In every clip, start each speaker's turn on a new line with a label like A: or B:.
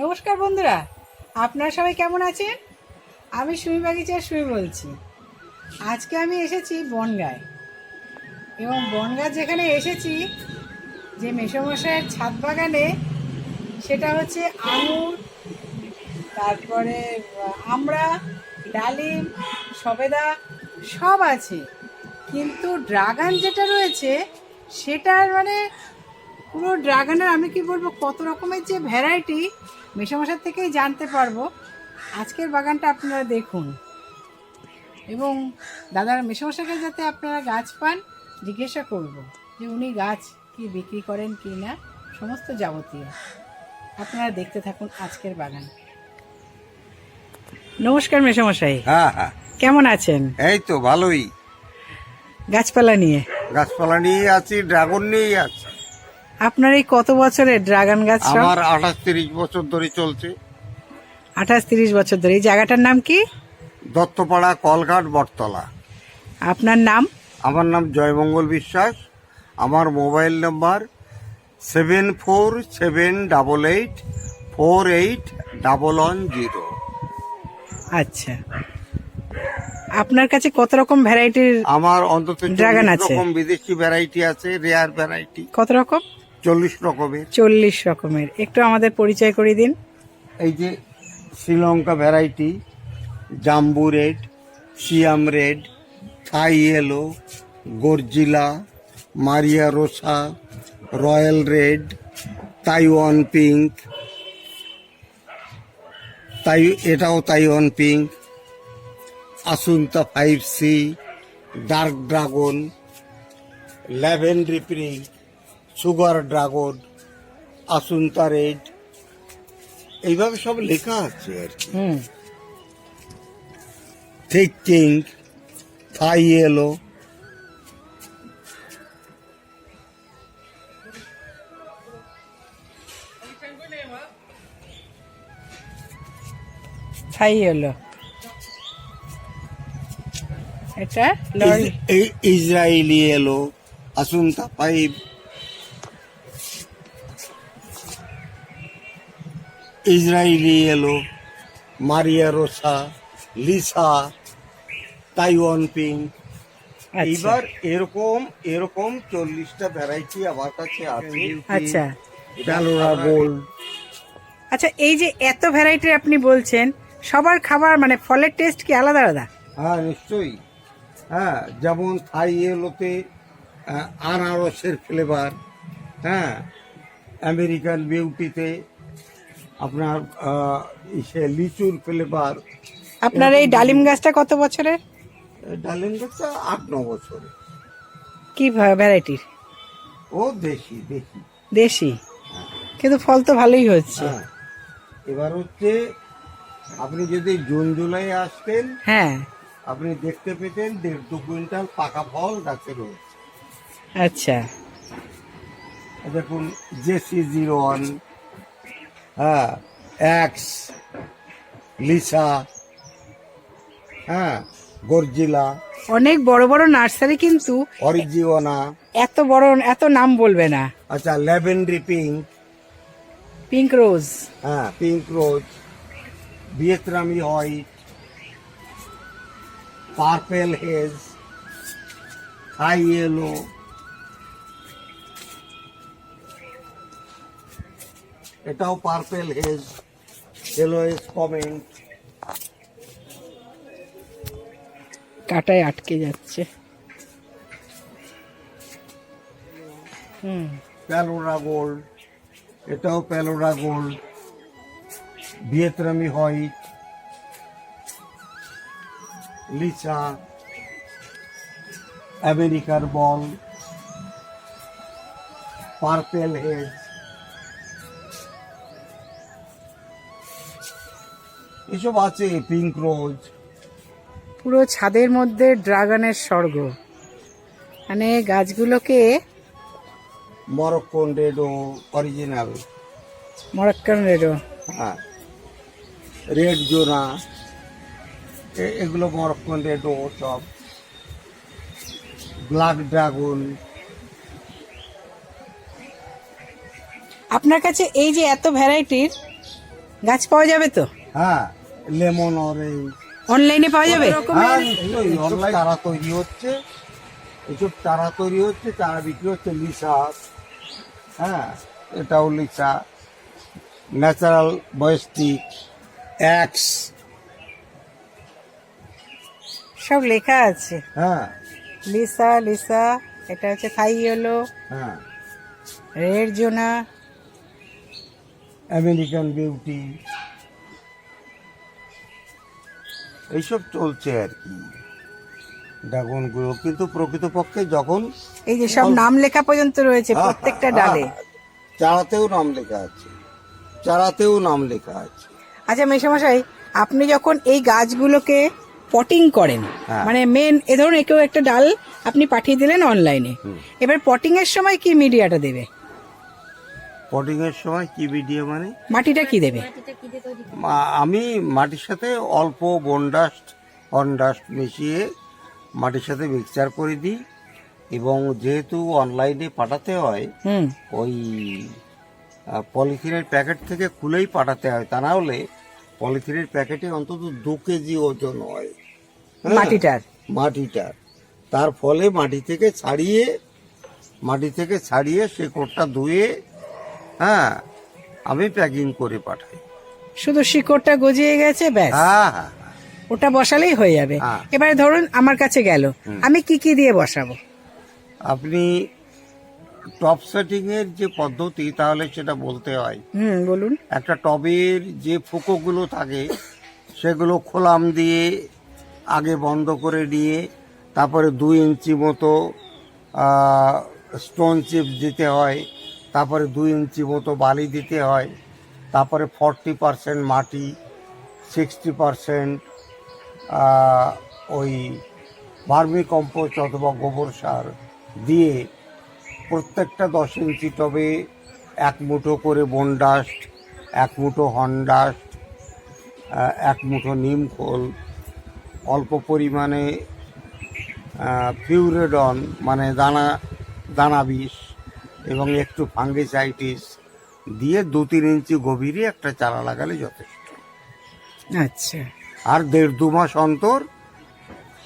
A: নমস্কার বন্ধুরা, আপনারা সবাই কেমন আছেন? আমি সুমি বাগিচার সুমি বলছি। আজকে আমি এসেছি বনগায়। এবং বনগাঁ যেখানে এসেছি, যে মেসমশাইয়ের ছাদ বাগানে, সেটা হচ্ছে আঙুর, তারপরে আমড়া, ডালিম, সবেদা, সব আছে। কিন্তু ড্রাগন যেটা রয়েছে, সেটার মানে পুরো ড্রাগনের আমি কি বলব, কত রকমের যে ভ্যারাইটি মেশামশার থেকেই জানতে পারব। আজকের বাগানটা আপনারা দেখুন। এবং দাদার মেশামশাকে যাতে আপনারা গাছ পান জিজ্ঞাসা করব যে উনি গাছ কি বিক্রি করেন কি না সমস্ত যাবতীয়। আপনারা দেখতে থাকুন আজকের বাগান। নমস্কার মেশামশাই।
B: হ্যাঁ হ্যাঁ।
A: কেমন আছেন?
B: এই তো ভালোই।
A: গাছপালা নিয়ে।
B: গাছপালা নিয়ে আছি ড্রাগন নিয়েই আছি।
A: আপনার এই কত বছরের ড্রাগন গাছ
B: আমার আঠাশ তিরিশ বছর ধরে চলছে।
A: আঠাশ তিরিশ বছর ধরে। এই জায়গাটার নাম কি?
B: দত্তপাড়া কলঘাট বটতলা।
A: আপনার নাম?
B: আমার নাম জয়মঙ্গল বিশ্বাস। আমার mobile number seven four seven double eight four eight double one zero.
A: আচ্ছা। আপনার কাছে কত রকম ভ্যারাইটির
B: আমার অন্তত চল্লিশ
A: আছে?
B: রকম বিদেশি ভ্যারাইটি আছে রেয়ার ভ্যারাইটি।
A: কত রকম?
B: চল্লিশ রকমের।
A: চল্লিশ রকমের। একটু আমাদের পরিচয় করে দিন।
B: এই যে Sri Lanka variety jumbo red Siam red Thai yellow Godzilla Maria Rosa royal red Taiwan pink তাই এটাও Taiwan pink Asunta five C dark dragon lavender pink sugar dragon Asunta red এইভাবে সব লেখা আছে আর কি।
A: হুম।
B: থিক কিং থাই এলো
A: তাই হলো এটা
B: ইসরায়েলি এলো Asunta five Israeli yellow Maria Rosa Lisa Taiwan pink
A: আচ্ছা।
B: এইবার এরকম এরকম চল্লিশটা ভ্যারাইটি আমার কাছে আছে।
A: আচ্ছা।
B: Palora gold.
A: আচ্ছা এই যে এত ভ্যারাইটির আপনি বলছেন সবার খাবার মানে ফলের টেস্ট কি আলাদা আলাদা?
B: হ্যাঁ নিশ্চয়ই। হ্যাঁ যেমন থাই এলোতে আনারসের ফ্লেভার হ্যাঁ আমেরিকান বিউটিতে আপনার ইসে লিচুর ফ্লেভার
A: আপনার এই ডালিম গাছটা কত বছরের?
B: ডালিম গাছটা আট ন বছরে
A: কি ভ্যারাইটির?
B: ও দেশি দেশি।
A: দেশি? কিন্তু ফল তো ভালোই হচ্ছে।
B: হ্যাঁ। এবার হচ্ছে আপনি যদি জুন জুলাই আসতেন
A: হ্যাঁ।
B: আপনি দেখতে পেতেন দেড় দু কুইন্টাল পাকা ফল গাছে রয়েছে।
A: আচ্ছা।
B: দেখুন জেসি জিরো ওয়ান হ্যাঁ এক্স লিসা হ্যাঁ গর্জিলা
A: অনেক বড় বড় নার্সারি কিন্তু
B: অরিজিওনা
A: এত বড় এত নাম বলবে না।
B: আচ্ছা ল্যাভেন্ড্রি পিঙ্ক
A: পিঙ্ক রোজ
B: হ্যাঁ pink rose Vietnamese white purple haze high yellow এটাও পার্পেল হেজ এলো এস কমেন্ট
A: কাটায় আটকে যাচ্ছে। হুম।
B: প্যালোরা গোল্ড এটাও প্যালোরা গোল্ড ভিয়েতনামি হোয়াইট লিচা আমেরিকার বল পার্পেল হেজ এসব আছে পিঙ্ক রোজ
A: পুরো ছাদের মধ্যে ড্রাগনের স্বর্গ। মানে গাছগুলোকে
B: মরক্কন রেডো অরিজিনাল
A: মরক্কান রেডো।
B: হ্যাঁ। রেড জোনা। এগুলো মরক্কন রেডো সব। Black dragon.
A: আপনার কাছে এই যে এত ভ্যারাইটির গাছ পাওয়া যাবে তো?
B: হ্যাঁ। লেমন অরেঞ্জ
A: অনলাইনে পাওয়া যাবে?
B: হ্যাঁ অনলাইন তারা তৈরি হচ্ছে। এসব তারা তৈরি হচ্ছে তারা বিক্রি হচ্ছে লিসা। হ্যাঁ এটাও লিসা। ন্যাচারাল বয়স্টিক অ্যাক্স।
A: সব লেখা আছে।
B: হ্যাঁ।
A: লিসা লিসা এটা হচ্ছে থাই হলো
B: হ্যাঁ।
A: রেড জোনা।
B: আমেরিকান বিউটি এইসব চলছে আর কি। ড্রাগনগুলো। কিন্তু প্রকৃতপক্ষে যখন
A: এই যে সব নাম লেখা পর্যন্ত রয়েছে প্রত্যেকটা ডালে।
B: চারাতেও নাম লেখা আছে। চারাতেও নাম লেখা আছে।
A: আচ্ছা মেশামশাই আপনি যখন এই গাছগুলোকে পটিং করেন
B: হ্যাঁ।
A: মানে মেন এ ধরুন একেও একটা ডাল আপনি পাঠিয়ে দিলেন অনলাইনে এবার পটিং এর সময় কি মিডিয়াটা দেবে?
B: পটিং এর সময় কি ভিডিও মানে?
A: মাটিটা কি দেবে?
B: আমি মাটির সাথে অল্প বনডাস্ট হনডাস্ট মিশিয়ে মাটির সাথে মিক্সচার করে দিই। এবং যেহেতু অনলাইনে পাঠাতে হয় ওই পলিথিনের প্যাকেট থেকে খুলেই পাঠাতে হয়। তা না হলে পলিথিনের প্যাকেটে অন্তত দু কেজি ওজন হয়। হ্যাঁ,
A: মাটিটার?
B: মাটিটার। তার ফলে মাটি থেকে ছাড়িয়ে মাটি থেকে ছাড়িয়ে সে কোটটা ধুয়ে হ্যাঁ আমি প্যাকিং করে পাঠাই।
A: শুধু শিকড়টা গজিয়ে গেছে ব্যাস।
B: হ্যাঁ হ্যাঁ
A: ওটা বসালেই হয়ে যাবে।
B: হ্যাঁ।
A: এবারে ধরুন আমার কাছে গেল। আমি কি কি দিয়ে বসাবো?
B: আপনি টপ সেটিং এর যে পদ্ধতি তাহলে সেটা বলতে হয়।
A: হুম বলুন।
B: একটা টবের যে ফুকোগুলো থাকে সেগুলো খোলাম দিয়ে আগে বন্ধ করে নিয়ে তারপরে দুই ইঞ্চি মতো স্টোন চিপ দিতে হয়। তারপরে দুই ইঞ্চি মতো বালি দিতে হয়, তারপরে ফর্টি পারসেন্ট মাটি, সিক্সটি পারসেন্ট ওই ভার্মি কম্পোস্ট অথবা গোবর সার দিয়ে প্রত্যেকটা দশ ইঞ্চি টবে এক মুঠো করে বনডাস্ট এক মুঠো হনডাস্ট এক মুঠো নিম খোল, অল্প পরিমাণে ফিউরেডন মানে দানা দানা বিষ এবং একটু ফাঙ্গিসাইটিস দিয়ে দু তিন ইঞ্চি গভীরে একটা চারা লাগালে যথেষ্ট।
A: আচ্ছা।
B: আর দেড় দু মাস অন্তর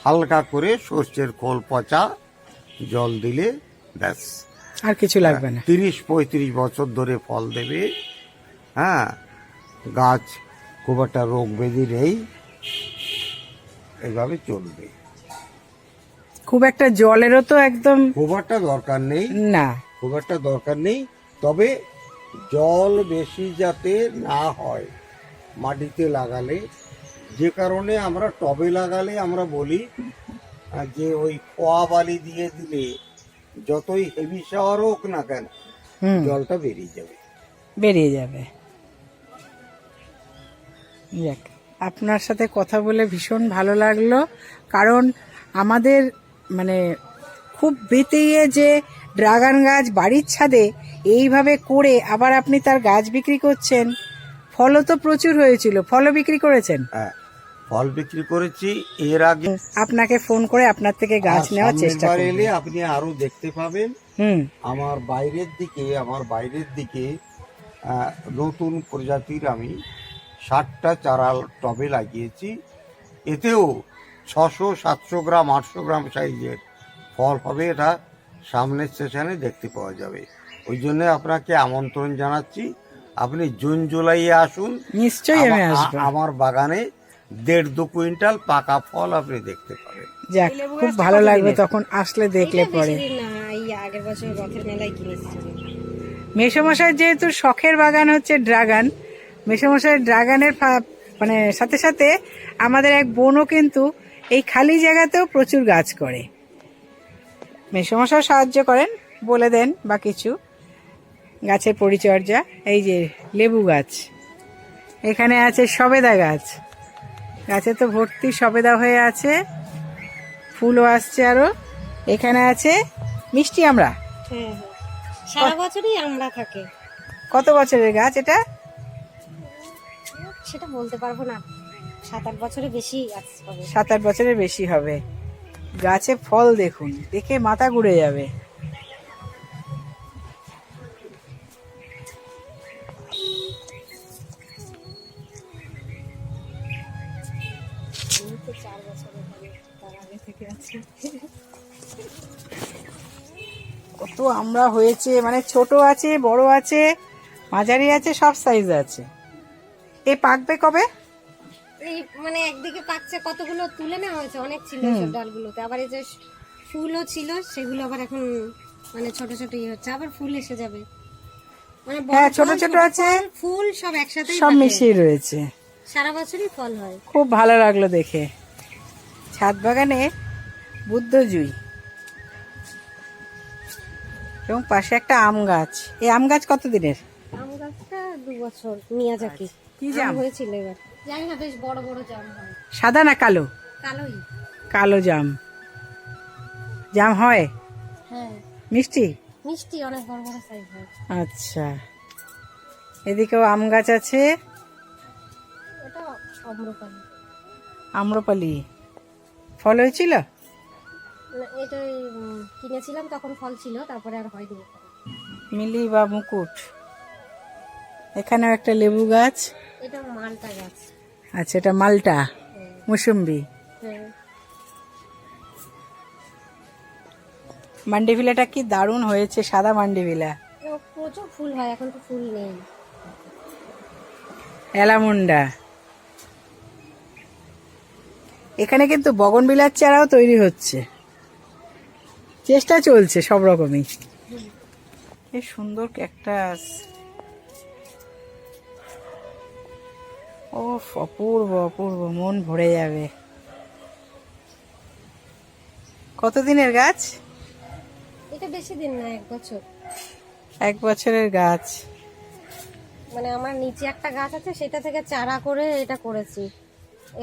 B: হালকা করে সর্ষের খোল পচা জল দিলে ব্যাস।
A: আর কিছু লাগবে না।
B: তিরিশ পঁয়ত্রিশ বছর ধরে ফল দেবে। হ্যাঁ গাছ খুব একটা রোগ ব্যাধি নেই। এইভাবে চলবে।
A: খুব একটা জলেরও তো একদম
B: খুব একটা দরকার নেই।
A: না।
B: খুব একটা দরকার নেই। তবে জল বেশি যাতে না হয় মাটিতে লাগালে যে কারণে আমরা টবে লাগালে আমরা বলি যে ওই খোয়া বালি দিয়ে দিলে যতই হেভি শাওয়ার হোক না কেন জলটা বেরিয়ে যাবে।
A: বেরিয়ে যাবে। যাক আপনার সাথে কথা বলে ভীষণ ভালো লাগল। কারণ আমাদের মানে খুব বেতিয়ে যে ড্রাগন গাছ বাড়ির ছাদে এইভাবে করে আবার আপনি তার গাছ বিক্রি করছেন। ফলও তো প্রচুর হয়েছিল ফলও বিক্রি করেছেন।
B: হ্যাঁ ফল বিক্রি করেছি এর আগে
A: আপনাকে ফোন করে আপনার থেকে গাছ নেওয়ার চেষ্টা করব।
B: এলে আপনি আরও দেখতে পাবেন।
A: হুম।
B: আমার বাইরের দিকে আমার বাইরের দিকে নতুন প্রজাতির আমি ষাটটা চারা টবে লাগিয়েছি। এতেও ছশো সাতশো গ্রাম আটশো গ্রাম সাইজের ফল হবে এটা। সামনের সেশনে দেখতে পাওয়া যাবে। ওই জন্য আপনাকে আমন্ত্রণ জানাচ্ছি। আপনি জুন জুলাইয়ে আসুন।
A: নিশ্চয়ই আমি আসব।
B: আমার বাগানে দেড় দু কুইন্টাল পাকা ফল আপনি দেখতে পাবেন।
A: যাক খুব ভালো লাগবে তখন আসলে দেখলে পরে।
C: আগের বছর রথের মেলায় কিনেছি।
A: মেসমশাই যেহেতু শখের বাগান হচ্ছে ড্রাগন মেসমশাই ড্রাগনের মানে সাথে সাথে আমাদের এক বোনও কিন্তু এই খালি জায়গাতেও প্রচুর গাছ করে। মেসমশাই সাহায্য করেন বলে দেন বা কিছু। গাছের পরিচর্যা এই যে লেবু গাছ। এখানে আছে সবেদা গাছ। গাছে তো ভর্তি সবেদা হয়ে আছে ফুলও আসছে আরও। এখানে আছে মিষ্টি আমরা
C: হ্যাঁ হ্যাঁ। সারা বছরই আমরা থাকে।
A: কত বছরের গাছ এটা?
C: সেটা বলতে পারব না। সাত আট বছরের বেশি
A: সাত আট বছরের বেশি হবে। গাছে ফল দেখুন, দেখে মাথা ঘুরে যাবে। কত আমরা হয়েছে মানে ছোট আছে, বড় আছে, মাঝারি আছে, সব সাইজ আছে। এ পাকবে কবে?
C: এই মানে একদিকে পাকছে কতগুলো তুলে নেওয়া হয়েছে অনেক ছিল সব ডালগুলোতে। আবার এই যে ফুলও ছিল সেগুলো আবার এখন মানে ছোট ছোট ইয়ে হচ্ছে আবার ফুল এসে যাবে। মানে
A: হ্যাঁ, ছোট ছোট আছে।
C: ফুল সব একসাথেই
A: সব মিশিয়ে রয়েছে।
C: সারা বছরই ফল হয়।
A: খুব ভালো লাগল দেখে। ছাদ বাগানে বুদ্ধ জুই। এবং পাশে একটা আম গাছ। এই আম গাছ কত দিনের
C: আম গাছটা দু বছর। মিয়াজাকি।
A: কি জাম?
C: হয়েছিল এবার। জানি না বেশ বড় বড় জাম হয়।
A: সাদা না কালো?
C: কালোই।
A: কালো জাম। জাম হয়?
C: হ্যাঁ।
A: মিষ্টি?
C: মিষ্টি অনেক বড় বড় সাইজ হয়।
A: আচ্ছা। এদিকেও আম গাছ আছে।
C: ওটা অম্রপালি।
A: আম্রপালি ফল হয়েছিল?
C: এটা কিনেছিলাম তখন ফল ছিল তারপরে আর হয়নি।
A: মিলি বা মুকুট। এখানেও একটা লেবু গাছ।
C: এটা মালটা গাছ।
A: আচ্ছা এটা মালটা
C: হ্যাঁ,
A: মুসুম্বি।
C: হ্যাঁ।
A: মান্ডিভিলাটা কি দারুণ হয়েছে সাদা মান্ডিভিলা।
C: প্রচুর ফুল হয় এখন তো ফুল নেই।
A: এলামুন্ডা। এখানে কিন্তু বগনবিলার চারাও তৈরি হচ্ছে। চেষ্টা চলছে সব রকমই। কি সুন্দর ক্যাকটাস। ও অপূর্ব অপূর্ব মন ভরে যাবে। কতদিনের গাছ?
C: এটা বেশি দিন না এক বছর।
A: এক বছরের গাছ।
C: মানে আমার নিচে একটা গাছ আছে সেটা থেকে চারা করে এটা করেছি।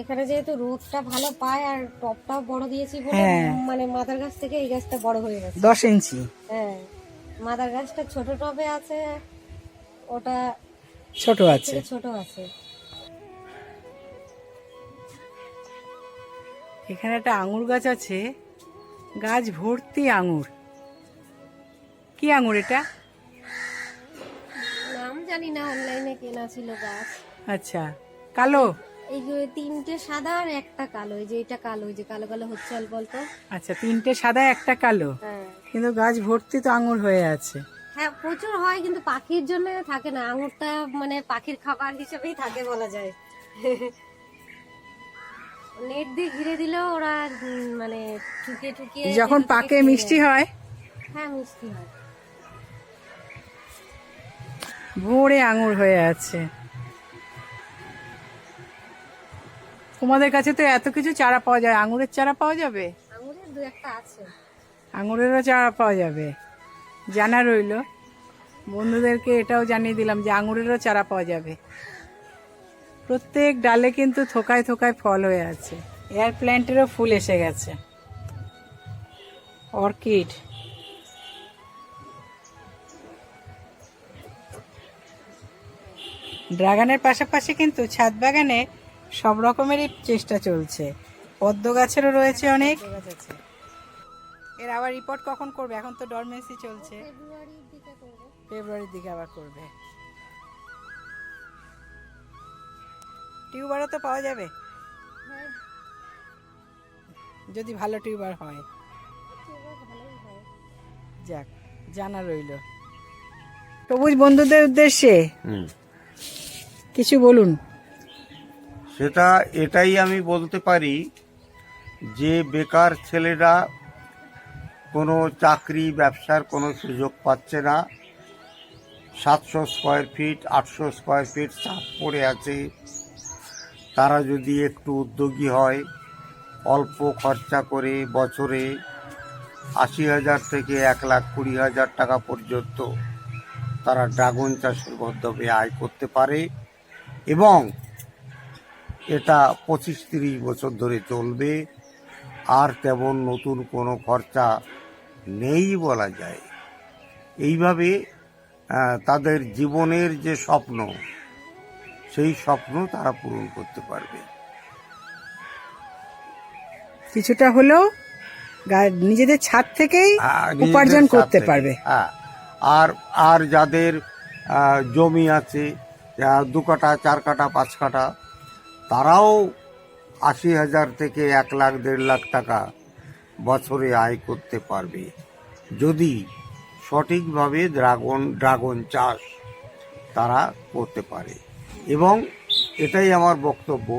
C: এখানে যেহেতু রোদটা ভালো পায় আর টপটাও বড় দিয়েছি বলে
A: হ্যাঁ।
C: মানে মাদার গাছ থেকে এই গাছটা বড় হয়ে গেছে।
A: দশ ইঞ্চি।
C: হ্যাঁ মাদার গাছটা ছোট টবে আছে ওটা
A: ছোট আছে।
C: ছোট আছে।
A: এখানে একটা আঙুর গাছ আছে। গাছ ভর্তি আঙুর। কি আঙুর এটা?
C: নাম জানি না অনলাইনে কেনা ছিল গাছ।
A: আচ্ছা কালো?
C: এই যে তিনটে সাদা আর একটা কালো এই যে এটা কালো এই যে কালো কালো হচ্ছে অল্প অল্প।
A: আচ্ছা তিনটে সাদা একটা কালো।
C: হ্যাঁ।
A: কিন্তু গাছ ভর্তি তো আঙুর হয়ে আছে।
C: হ্যাঁ প্রচুর হয় কিন্তু পাখির জন্য থাকে না। আঙুরটা মানে পাখির খাবার হিসেবেই থাকে বলা যায়। নেট দিয়ে ঘিরে দিলেও ওরা মানে ঠুকিয়ে
A: যখন পাকে মিষ্টি হয়?
C: হ্যাঁ মিষ্টি হয়।
A: ভরে আঙুর হয়ে আছে। তোমাদের কাছে তো এত কিছু চারা পাওয়া যায়। আঙুরের চারা পাওয়া যাবে?
C: আঙুরের দু একটা আছে।
A: আঙুরেরও চারা পাওয়া যাবে। জানা রইল। বন্ধুদেরকে এটাও জানিয়ে দিলাম যে আঙুরেরও চারা পাওয়া যাবে। প্রত্যেক ডালে কিন্তু থোকায় থোকায় ফল হয়ে আছে। এয়ার প্ল্যান্টেরও ফুল এসে গেছে। অর্কিড ড্রাগনের পাশাপাশি কিন্তু ছাদ বাগানে সব রকমেরই চেষ্টা চলছে। পদ্ম গাছেরও রয়েছে অনেক। এর আবার রিপোর্ট কখন করবে? এখন তো ডরমেন্সি চলছে।
C: ফেব্রুয়ারির দিকে
A: ফেব্রুয়ারির দিকে আবার করবে। টিউবারও তো পাওয়া যাবে। যদি ভালো টিউবার হয়।
C: হয়
A: যাক জানা রইল। সবুজ বন্ধুদের উদ্দেশ্যে কিছু বলুন।
B: সেটা এটাই আমি বলতে পারি যে বেকার ছেলেরা কোনো চাকরি ব্যবসার কোনো সুযোগ পাচ্ছে না। সাতশো স্কোয়ার ফিট আটশো স্কোয়ার ফিট চাপ পড়ে আছে। তারা যদি একটু উদ্যোগী হয়, অল্প খরচা করে বছরে আশি হাজার থেকে এক লাখ কুড়ি হাজার টাকা পর্যন্ত তারা ড্রাগন চাষের মাধ্যমে আয় করতে পারে এবং এটা পঁচিশ তিরিশ বছর ধরে চলবে। আর তেমন নতুন কোনো খরচা নেই বলা যায়। এইভাবে তাদের জীবনের যে স্বপ্ন সেই স্বপ্ন তারা পূরণ করতে পারবে।
A: কিছুটা হলেও নিজেদের ছাদ থেকেই উপার্জন করতে পারবে।
B: হ্যাঁ। আর আর যাদের জমি আছে দু কাটা চার কাটা পাঁচ কাটা তারাও আশি হাজার থেকে এক লাখ দেড় লাখ টাকা বছরে আয় করতে পারবে। যদি সঠিকভাবে ড্রাগন ড্রাগন চাষ তারা করতে পারে। এবং এটাই আমার বক্তব্য।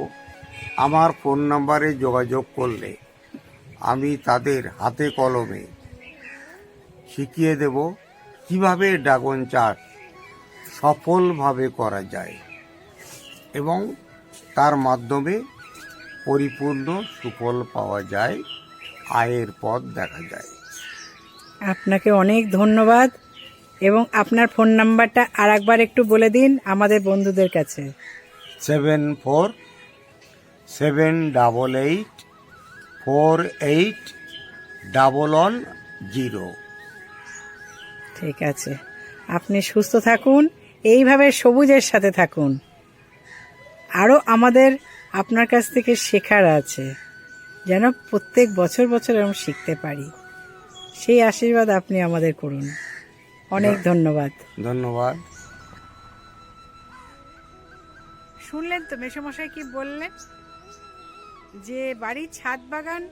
B: আমার ফোন নাম্বারে যোগাযোগ করলে আমি তাদের হাতে কলমে শিখিয়ে দেব কীভাবে ড্রাগন চাষ সফলভাবে করা যায় এবং তার মাধ্যমে পরিপূর্ণ সুফল পাওয়া যায়, আয়ের পথ দেখা যায়।
A: আপনাকে অনেক ধন্যবাদ। এবং আপনার ফোন নাম্বারটা আর একবার একটু বলে দিন আমাদের বন্ধুদের কাছে।
B: Seven four seven double eight four eight double one zero.
A: ঠিক আছে। আপনি সুস্থ থাকুন এইভাবে সবুজের সাথে থাকুন। আরও আমাদের আপনার কাছ থেকে শেখার আছে যেন প্রত্যেক বছর বছর আমরা শিখতে পারি। সেই আশীর্বাদ আপনি আমাদের করুন। অনেক ধন্যবাদ।
B: ধন্যবাদ।
A: শুনলেন তো মেসমশাই কি বললেন? যে বাড়ির ছাদ বাগান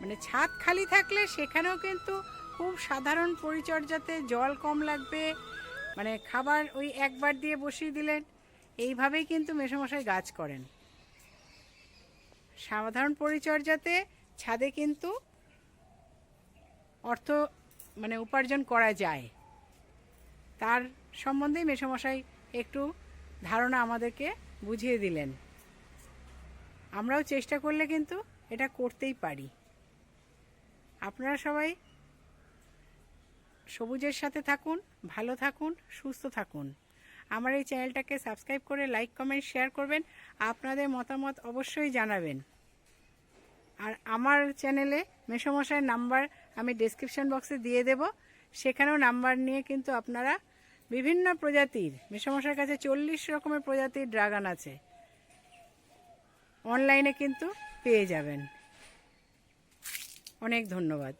A: মানে ছাদ খালি থাকলে সেখানেও কিন্তু খুব সাধারণ পরিচর্যাতে জল কম লাগবে মানে খাবার ওই একবার দিয়ে বসিয়ে দিলেন। এইভাবেই কিন্তু মেসমশাই গাছ করেন। সাধারণ পরিচর্যাতে ছাদে কিন্তু অর্থ মানে উপার্জন করা যায়। তার সম্বন্ধেই মেসমশাই একটু ধারণা আমাদেরকে বুঝিয়ে দিলেন। আমরাও চেষ্টা করলে কিন্তু এটা করতেই পারি। আপনারা সবাই সবুজের সাথে থাকুন, ভালো থাকুন, সুস্থ থাকুন। আমার এই চ্যানেলটাকে সাবস্ক্রাইব করে লাইক, কমেন্ট, শেয়ার করবেন, আপনাদের মতামত অবশ্যই জানাবেন। আর আমার চ্যানেলে মেসমশাইয়ের নাম্বার আমি ডেসক্রিপশন বক্সে দিয়ে দেব। সেখানেও নাম্বার নিয়ে কিন্তু আপনারা বিভিন্ন প্রজাতির মেসমশার কাছে চল্লিশ রকমের প্রজাতির ড্রাগন আছে, অনলাইনে কিন্তু পেয়ে যাবেন। অনেক ধন্যবাদ।